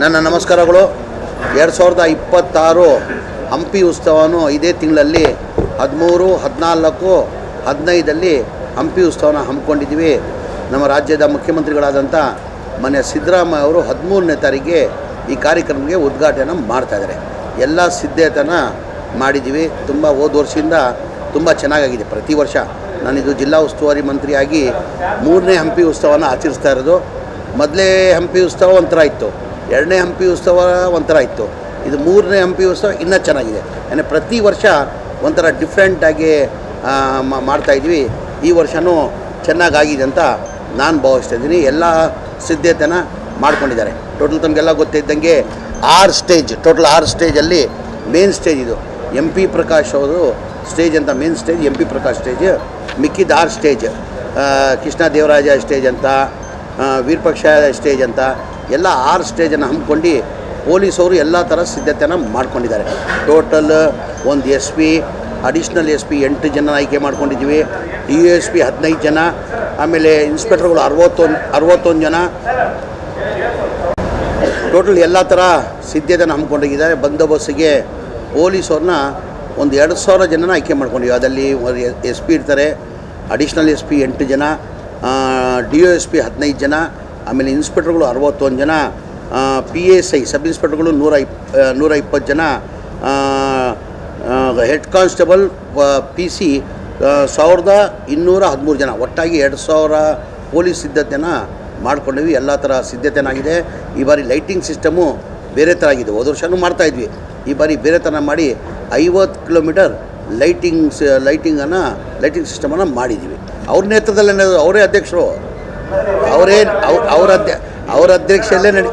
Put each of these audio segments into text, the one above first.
ನನ್ನ ನಮಸ್ಕಾರಗಳು. ಎರಡು ಸಾವಿರದ ಇಪ್ಪತ್ತಾರು ಹಂಪಿ ಉತ್ಸವನು ಇದೇ ತಿಂಗಳಲ್ಲಿ ಹದಿಮೂರು, ಹದಿನಾಲ್ಕು, ಹದಿನೈದಲ್ಲಿ ಹಂಪಿ ಉತ್ಸವನ ಹಮ್ಮಿಕೊಂಡಿದ್ದೀವಿ. ನಮ್ಮ ರಾಜ್ಯದ ಮುಖ್ಯಮಂತ್ರಿಗಳಾದಂಥ ಮನೆ ಸಿದ್ದರಾಮಯ್ಯ ಅವರು ಹದಿಮೂರನೇ ತಾರೀಕಿಗೆ ಈ ಕಾರ್ಯಕ್ರಮಕ್ಕೆ ಉದ್ಘಾಟನೆ ಮಾಡ್ತಾಯಿದ್ದಾರೆ ಎಲ್ಲ ಸಿದ್ಧತೆನ ಮಾಡಿದ್ದೀವಿ. ತುಂಬ ಹೋದ ವರ್ಷದಿಂದ ತುಂಬ ಚೆನ್ನಾಗಾಗಿದೆ. ಪ್ರತಿ ವರ್ಷ ನಾನಿದು ಜಿಲ್ಲಾ ಉಸ್ತುವಾರಿ ಮಂತ್ರಿಯಾಗಿ ಮೂರನೇ ಹಂಪಿ ಉತ್ಸವನ ಆಚರಿಸ್ತಾ ಇರೋದು. ಮೊದಲೇ ಹಂಪಿ ಉತ್ಸವ ಒಂಥರ ಇತ್ತು. ಎರಡನೇ ಹಂಪಿ ಉತ್ಸವ ಒಂಥರ ಇತ್ತು. ಇದು ಮೂರನೇ ಹಂಪಿ ಉತ್ಸವ ಇನ್ನೂ ಚೆನ್ನಾಗಿದೆ. ಅಂದರೆ ಪ್ರತಿ ವರ್ಷ ಒಂಥರ ಡಿಫ್ರೆಂಟಾಗಿ ಮಾಡ್ತಾಯಿದ್ವಿ ಈ ವರ್ಷವೂ ಚೆನ್ನಾಗಾಗಿದೆ ಅಂತ ನಾನು ಭಾವಿಸ್ತಾ ಇದ್ದೀನಿ. ಎಲ್ಲ ಸಿದ್ಧತೆನ ಮಾಡ್ಕೊಂಡಿದ್ದಾರೆ. ಟೋಟಲ್ ತಮಗೆಲ್ಲ ಗೊತ್ತಿದ್ದಂಗೆ ಆರು ಸ್ಟೇಜ್ ಟೋಟಲ್ ಆರು ಸ್ಟೇಜಲ್ಲಿ ಮೇನ್ ಸ್ಟೇಜ್ ಇದು. ಎಂ ಪಿ ಪ್ರಕಾಶ್ ಅವರು ಸ್ಟೇಜ್ ಅಂತ main stage M P Prakash stage ಮಿಕ್ಕಿದ ಆರು ಸ್ಟೇಜ್ ಕೃಷ್ಣ ದೇವರಾಜ ಸ್ಟೇಜ್ ಅಂತ ವೀರಪಕ್ಷ ಸ್ಟೇಜ್ ಅಂತ ಎಲ್ಲ ಆರು ಸ್ಟೇಜನ್ನು ಹಮ್ಮಿಕೊಂಡು ಪೊಲೀಸವರು ಎಲ್ಲ ಥರ ಸಿದ್ಧತೆಯನ್ನು ಮಾಡ್ಕೊಂಡಿದ್ದಾರೆ. ಟೋಟಲ್ ಒಂದು S P additional S P ಎಂಟು ಜನ ಆಯ್ಕೆ ಮಾಡ್ಕೊಂಡಿದ್ದೀವಿ. ಡಿ ಎಸ್ ಪಿ ಹದಿನೈದು ಜನ, ಆಮೇಲೆ ಇನ್ಸ್ಪೆಕ್ಟರ್ಗಳು ಅರವತ್ತೊಂದು ಅರವತ್ತೊಂದು ಜನ. ಟೋಟಲ್ ಎಲ್ಲ ಥರ ಸಿದ್ಧತೆನ ಹಮ್ಮಿಕೊಂಡಿದ್ದಾರೆ. ಬಂದೋಬಸ್ತಿಗೆ ಪೊಲೀಸವ್ರನ್ನ ಒಂದು ಎರಡು ಸಾವಿರ ಜನನ ಆಯ್ಕೆ ಮಾಡ್ಕೊಂಡಿವಿ ಅದರಲ್ಲಿ ಎಸ್ ಪಿ ಇರ್ತಾರೆ ಅಡಿಷ್ನಲ್ ಎಸ್ ಪಿ ಎಂಟು ಜನ ಡಿ ಒ ಎಸ್ ಪಿ ಹದಿನೈದು ಜನ ಆಮೇಲೆ ಇನ್ಸ್ಪೆಕ್ಟರ್ಗಳು ಅರವತ್ತೊಂದು ಜನ ಪಿ ಎಸ್ ಐ ಸಬ್ ಇನ್ಸ್ಪೆಕ್ಟರ್ಗಳು ನೂರ ಇಪ್ ನೂರ ಇಪ್ಪತ್ತು ಜನ ಹೆಡ್ ಕಾನ್ಸ್ಟೇಬಲ್ ಪಿ ಸಿ ಸಾವಿರದ ಇನ್ನೂರ ಹದಿಮೂರು ಜನ. ಒಟ್ಟಾಗಿ ಎರಡು ಸಾವಿರ ಪೊಲೀಸ್ ಸಿದ್ಧತೆನ ಮಾಡ್ಕೊಂಡಿವಿ. ಎಲ್ಲ ಥರ ಸಿದ್ಧತೆನಾಗಿದೆ. ಈ ಬಾರಿ ಲೈಟಿಂಗ್ ಸಿಸ್ಟಮು ಬೇರೆ ಥರ ಆಗಿದೆ. ಹೋದ ವರ್ಷವೂ ಮಾಡ್ತಾಯಿದ್ವಿ ಈ ಬಾರಿ ಬೇರೆ ಥರ ಮಾಡಿ ಐವತ್ತು ಕಿಲೋಮೀಟರ್ ಲೈಟಿಂಗ್ಸ್, ಲೈಟಿಂಗನ್ನು, ಲೈಟಿಂಗ್ ಸಿಸ್ಟಮನ್ನು ಮಾಡಿದ್ದೀವಿ ಅವ್ರ ನೇತೃತ್ವದಲ್ಲಿ. ಅವರೇ ಅಧ್ಯಕ್ಷರು. ಅವರೇ ಅವ್ರ ಅಧ್ಯ ಅವ್ರ ಅಧ್ಯಕ್ಷಲ್ಲೇ ನಡಿ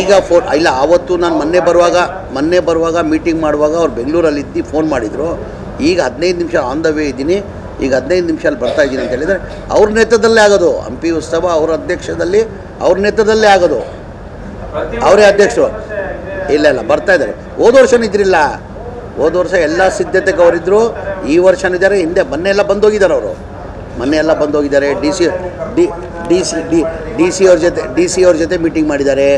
ಈಗ ಫೋನ್ ಇಲ್ಲ ಆವತ್ತು ನಾನು ಮೊನ್ನೆ ಬರುವಾಗ ಮೊನ್ನೆ ಬರುವಾಗ ಮೀಟಿಂಗ್ ಮಾಡುವಾಗ ಅವ್ರು ಬೆಂಗಳೂರಲ್ಲಿ ಇದ್ದು ಫೋನ್ ಮಾಡಿದರು. ಈಗ ಹದಿನೈದು ನಿಮಿಷ ಆನ್ ದ ವೇ ಇದ್ದೀನಿ. ಈಗ ಹದಿನೈದು ನಿಮಿಷ ಅಲ್ಲಿ ಬರ್ತಾ ಇದ್ದೀನಿ ಅಂತ ಹೇಳಿದರೆ ಅವ್ರ ನೇತೃತ್ವದಲ್ಲೇ ಆಗೋದು. ಹಂಪಿ ಉತ್ಸವ ಅವ್ರ ಅಧ್ಯಕ್ಷದಲ್ಲಿ ಅವ್ರ ನೇತೃತ್ವದಲ್ಲೇ ಆಗೋದು. ಅವರೇ ಅಧ್ಯಕ್ಷರು. ಇಲ್ಲ ಇಲ್ಲ, ಬರ್ತಾ ಇದ್ದಾರೆ. ಹೋದ ವರ್ಷನೂ ಇದ್ರಿಲ್ಲ ಹೋದ ವರ್ಷ ಎಲ್ಲ ಸಿದ್ಧತೆಗೆ ಅವರಿದ್ದರು ಈ ವರ್ಷನಿದ್ದಾರೆ ಹಿಂದೆ ಮೊನ್ನೆ ಎಲ್ಲ ಬಂದೋಗಿದ್ದಾರೆ ಅವರು. ಮೊನ್ನೆ ಎಲ್ಲ ಬಂದೋಗಿದ್ದಾರೆ, D C, D D C, D D C ಅವ್ರ ಜೊತೆ, ಡಿ ಸಿ ಅವ್ರ ಜೊತೆ ಮೀಟಿಂಗ್ ಮಾಡಿದ್ದಾರೆ.